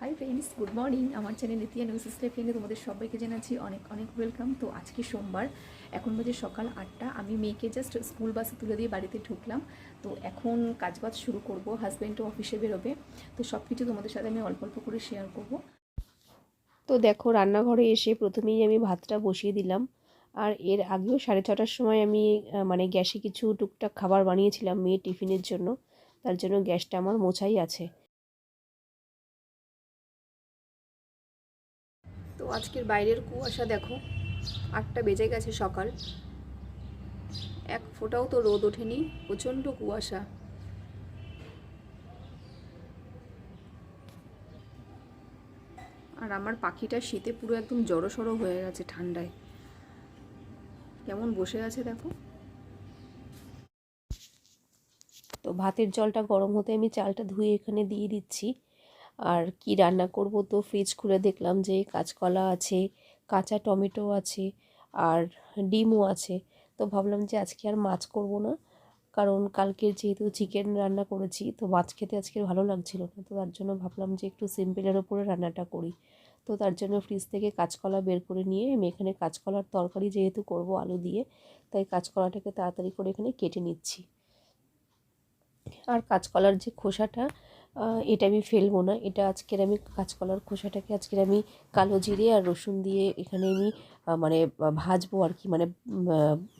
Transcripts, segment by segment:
High friends good morning আমার channel ইতিয়া news স্টেফিংয়ে তোমাদের সবাইকে জানাচ্ছি অনেক অনেক ওয়েলকাম তো আজকে সোমবার, এখন বাজে সকাল আটটা। আমি মেয়েকে জাস্ট স্কুল বাসে তুলে দিয়ে বাড়িতে ঢুকলাম। তো এখন কাজবাজ শুরু করব হাজব্যান্ডও অফিসে বেরোবে। তো সব কিছু তোমাদের সাথে আমি অল্প অল্প করে শেয়ার করব। তো দেখো, রান্নাঘরে এসে প্রথমেই আমি ভাতটা বসিয়ে দিলাম। আর এর আগেও সাড়ে ছটার সময় আমি মানে গ্যাসে কিছু টুকটাক খাবার বানিয়েছিলাম মেয়ে টিফিনের জন্য। তার জন্য গ্যাসটা আমার মোছাই আছে। তো আজকের বাইরের কুয়াশা দেখো, আটটা বেজে গেছে সকাল। এক ফোঁটাও তো রোদ ওঠেনি, প্রচণ্ড কুয়াশা। আর আমার পাখিটা শীতে পুরো একদম জড়সড়ো হয়ে গেছে ঠান্ডায়। কেমন বসে আছে দেখো। তো ভাতের জলটা গরম হতে আমি চালটা ধুয়ে এখানে দিয়ে দিচ্ছি। আর কি রান্না করব? তো ফ্রিজ খুলে দেখলাম যে কাঁচকলা আছে, কাঁচা টমেটো আছে আর ডিমও আছে। তো ভাবলাম যে আজকে আর মাছ করব না, কারণ কালকের যেহেতু চিকেন রান্না করেছি, তো মাছ খেতে আজকে ভালো লাগছিল না। তো তার জন্য ভাবলাম যে একটু সিম্পলের ওপরে রান্নাটা করি। তো তার জন্য ফ্রিজ থেকে কাঁচকলা বের করে নিয়ে আমি এখানে কাঁচকলার তরকারি যেহেতু করব আলু দিয়ে, তাই কাঁচকলাটাকে তাড়াতাড়ি করে এখানে কেটে নিচ্ছি। আর কাঁচকলার যে খোসাটা এটা আমি ফেলব না। এটা আজকের আমি কাঁচকলার খোসাটাকে আজকের আমি কালো জিরে আর রসুন দিয়ে এখানে আমি মানে ভাজবো আর কি মানে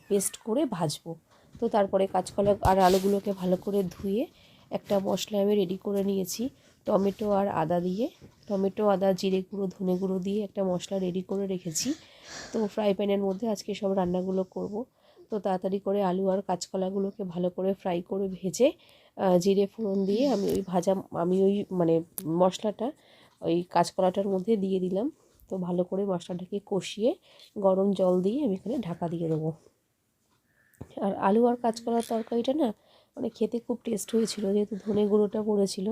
পেস্ট করে ভাজবো। তো তারপরে কাঁচকলা আর আলুগুলোকে ভালো করে ধুয়ে একটা মশলা আমি রেডি করে নিয়েছি। টমেটো আর আদা দিয়ে, টমেটো, আদা, জিরে গুঁড়ো, ধনে গুঁড়ো দিয়ে একটা মশলা রেডি করে রেখেছি। তো ফ্রাই প্যানের মধ্যে আজকে সব রান্নাগুলো করব। তো তাড়াতাড়ি করে আলু আর কাঁচকলাগুলোকে ভালো করে ফ্রাই করে ভেজে জিরে, ফোড়ন দিয়ে আমি ওই ভাজা, আমি ওই মানে মশলাটা, ওই কাঁচকলাটার মধ্যে দিয়ে দিলাম। তো ভালো করে মশলাটাকে কষিয়ে গরম জল দিয়ে আমি এখানে ঢাকা দিয়ে দেবো। আর আলু আর কাঁচকলার তরকারিটা না মানে খেতে খুব টেস্ট হয়েছিল, যেহেতু ধনে গুঁড়োটা পড়েছিল।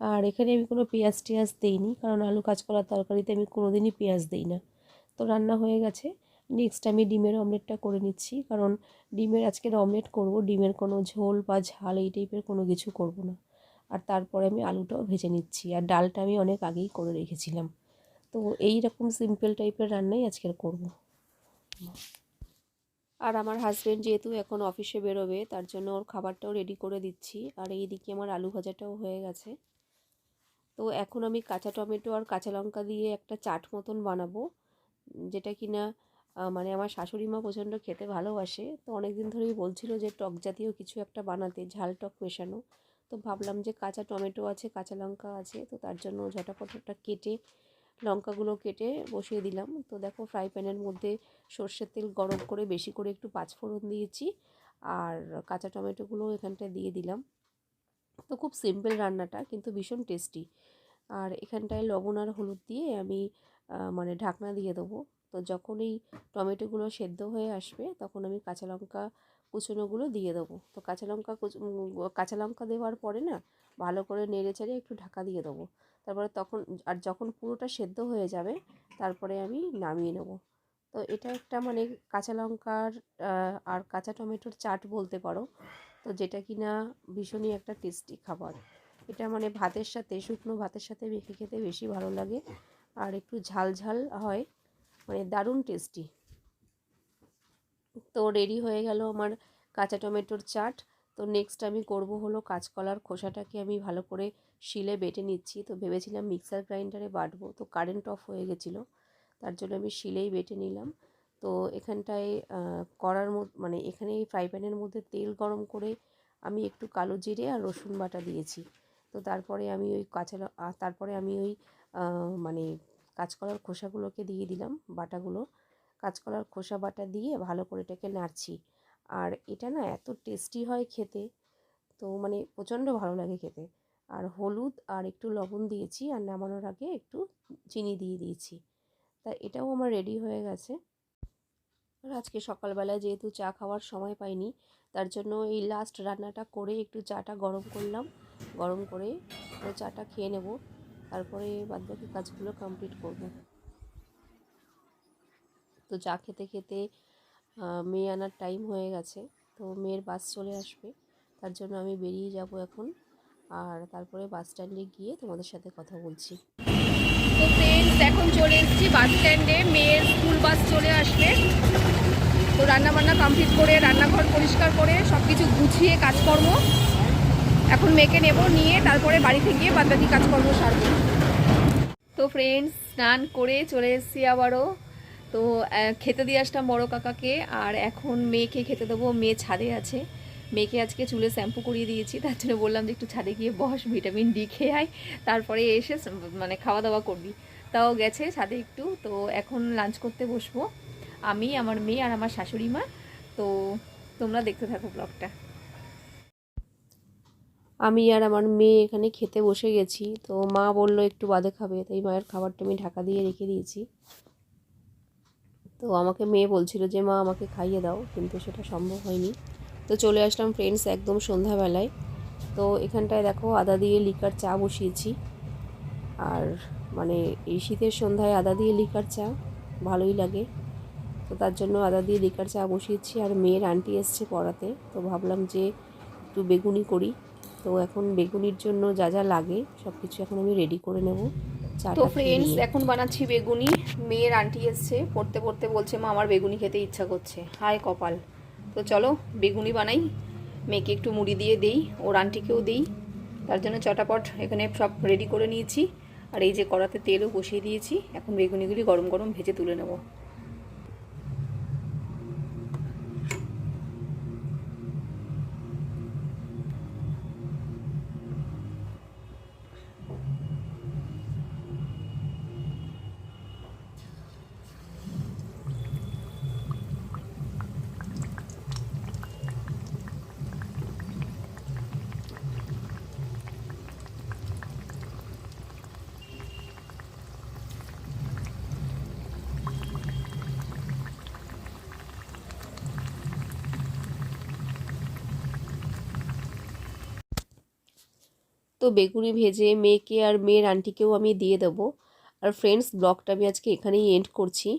আর এখানে আমি কোনো পেঁয়াজ টেয়াজ দিইনি, কারণ আলু কাঁচকলার তরকারিতে আমি কোনো দিনই পেঁয়াজ দিই না। তো রান্না হয়ে গেছে। নেক্সট আমি ডিমের অমলেটটা করে নিচ্ছি। কারণ ডিমের আজকের অমলেট করব, ডিমের কোনো ঝোল বা ঝাল এই টাইপের কোনো কিছু করব না। আর তারপরে আমি আলুটাও ভেজে নিচ্ছি। আর ডালটা আমি অনেক আগেই করে রেখেছিলাম। তো এই রকম সিম্পল টাইপের রান্নাই আজকের করব। আর আমার হাজব্যান্ড যেহেতু এখন অফিসে বেরোবে, তার জন্য ওর খাবারটাও রেডি করে দিচ্ছি। আর এই দিকে আমার আলু ভাজাটাও হয়ে গেছে। তো এখন আমি কাঁচা টমেটো আর কাঁচা লঙ্কা দিয়ে একটা চাট মতন বানাবো। যেটা কিনা মানে আমার শাশুড়ি মা প্রচণ্ড খেতে ভালোবাসে। তো অনেক দিন ধরেই বলছিল যে, টক জাতীয় কিছু একটা বানাতে, ঝাল টক মেশানো। তো ভাবলাম যে, কাঁচা টমেটো আছে, কাঁচা লঙ্কা আছে, তো তার জন্য ঝটাপটটা কেটে, লঙ্কাগুলো কেটে বসিয়ে দিলাম। তো দেখো, ফ্রাই প্যানের মধ্যে সর্ষের তেল গরম করে বেশি করে একটু পাঁচফোড়ন দিয়েছি আর কাঁচা টমেটোগুলো এখানটায় দিয়ে দিলাম। তো খুব সিম্পল রান্নাটা, কিন্তু ভীষণ টেস্টি। আর এখানটায় লবণ আর হলুদ দিয়ে আমি মানে ঢাকনা দিয়ে দেবো। তো যখন এই টমেটোগুলো সেদ্ধ হয়ে আসবে তখন আমি কাঁচা লঙ্কা কুচনোগুলো দিয়ে দেবো। তো কাঁচা লঙ্কা কুচ লঙ্কা দেওয়ার পরে না ভালো করে নেড়ে চেড়ে একটু ঢাকা দিয়ে দেবো। তারপরে তখন আর যখন পুরোটা সেদ্ধ হয়ে যাবে তারপরে আমি নামিয়ে নেব। তো এটা একটা মানে কাঁচা লঙ্কার আর কাঁচা টমেটোর চাট বলতে পারো, তো যেটা কি না ভীষণই একটা টেস্টি খাবার। এটা মানে ভাতের সাথে, শুকনো ভাতের সাথে মেখে খেতে বেশি ভালো লাগে। আর একটু ঝাল ঝাল হয় মানে দারুণ টেস্টি তো রেডি হয়ে গেল আমার কাঁচা টমেটোর চাট। তো নেক্সট আমি করব হলো কাঁচকলার খোসাটাকে আমি ভালো করে শিলে বেটে নিচ্ছি। তো ভেবেছিলাম মিক্সার গ্রাইন্ডারে বাটবো, তো কারেন্ট অফ হয়ে গেছিল। তার জন্য আমি শিলেই বেটে নিলাম। তো এখানটায় করার মানে এখানে এই ফ্রাই প্যানের মধ্যে তেল গরম করে আমি একটু কালো জিরে আর রসুন বাটা দিয়েছি। তো তারপরে আমি ওই কাঁচা তারপরে আমি ওই মানে কাঁচকলার খোসাগুলোকে দিয়ে দিলাম, বাটাগুলো। কাঁচকলার খোসা, বাটা দিয়ে ভালো করে এটাকে নাড়ছি। আর এটা না এত টেস্টি হয় খেতে, তো মানে প্রচণ্ড ভালো লাগে খেতে। আর হলুদ আর একটু লবণ দিয়েছি আর নামানোর আগে একটু চিনি দিয়ে দিয়েছি। তা এটাও আমার রেডি হয়ে গেছে। আর আজকে সকালবেলায় যেহেতু চা খাওয়ার সময় পাইনি, তার জন্য এই লাস্ট রান্নাটা করে একটু চাটা গরম করলাম। গরম করে চাটা খেয়ে নেব। তারপরে বাদবাকি কাজগুলো কমপ্লিট করব। তো চা খেতে খেতে মেয়ে আনার টাইম হয়ে গেছে, তো মেয়ের বাস চলে আসবে, তার জন্য আমি বেরিয়ে যাব এখন। আর তারপরে বাস স্ট্যান্ডে গিয়ে তোমাদের সাথে কথা বলছি। তো ফ্রেন্ডস এখন চলে এসেছি বাস স্ট্যান্ডে মেয়ের স্কুল বাস চলে আসবে। তো রান্না বান্না কমপ্লিট করে, রান্নাঘর পরিষ্কার করে সব কিছু গুছিয়ে কাজকর্ম। এখন মেয়েকে নেব, নিয়ে তারপরে বাড়িতে গিয়ে বাদবাকি কাজকর্ম সারবো। তো ফ্রেন্ডস স্নান করে চলে এসেছি আবারও। তো খেতে দিয়ে আসলাম বড় কাকাকে, আর এখন মেয়েকে খেতে দেবো। মেয়ে ছাদে আছে। মেয়েকে আজকে চুলে শ্যাম্পু করিয়ে দিয়েছি, তার জন্য বললাম যে একটু ছাদে গিয়ে বস, ভিটামিন ডি খেয়ে আয়। তারপরে এসে মানে খাওয়া দাওয়া করবি। তাও গেছে ছাদে একটু। তো এখন লাঞ্চ করতে বসবো। আমি, আমার মেয়ে আর আমার শাশুড়ি মা। তো তোমরা দেখতে থাকো ব্লগটা আমি আর আমার মেয়ে এখানে খেতে বসে গেছি। তো মা বলল, একটু বাদে খাবে। তাই মায়ের খাবারটা আমি ঢাকা দিয়ে রেখে দিয়েছি। তো আমাকে মেয়ে বলছিল যে, মা, আমাকে খাইয়ে দাও। কিন্তু সেটা সম্ভব হয়নি। তো চলে আসলাম ফ্রেন্ডস একদম সন্ধ্যাবেলায়। তো এখানটায় দেখো আদা দিয়ে লিকার চা বসিয়েছি। আর মানে এই শীতের সন্ধ্যায় আদা দিয়ে লিকার চা, ভালোই লাগে। তো তার জন্য আদা দিয়ে লিকার চা বসিয়েছি। আর মেয়ের আন্টি এসছে পড়াতে। তো ভাবলাম যে, একটু বেগুনি করি। তো এখন বেগুনির জন্য যা যা লাগে সব কিছু এখন আমি রেডি করে নেব। তো ফ্রেন্ডস এখন বানাচ্ছি বেগুনি। মেয়ের আন্টি এসছে পড়তে পড়তে বলছে মা আমার বেগুনি খেতে ইচ্ছা করছে। হায় কপাল। তো চলো বেগুনি বানাই। মেয়েকে একটু মুড়ি দিয়ে দেই ওর আন্টিকেও দেই। তার জন্য চটাপট এখানে সব রেডি করে নিয়েছি। আর এই যে কড়াতে তেলও বসিয়ে দিয়েছি এখন বেগুনিগুলি গরম গরম ভেজে তুলে নেব। তো বেগুনি ভেজে মেয়েকে আর মেয়ের আন্টিকেও আমি দিয়ে দেবো। আর ফ্রেন্ডস ব্লগটা আমি আজকে এখানেই এন্ড করছি।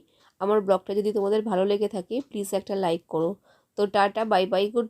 আমার ব্লগটা যদি তোমাদের ভালো লেগে থাকে প্লিজ একটা লাইক করো। তো টাটা বাই বাই গুড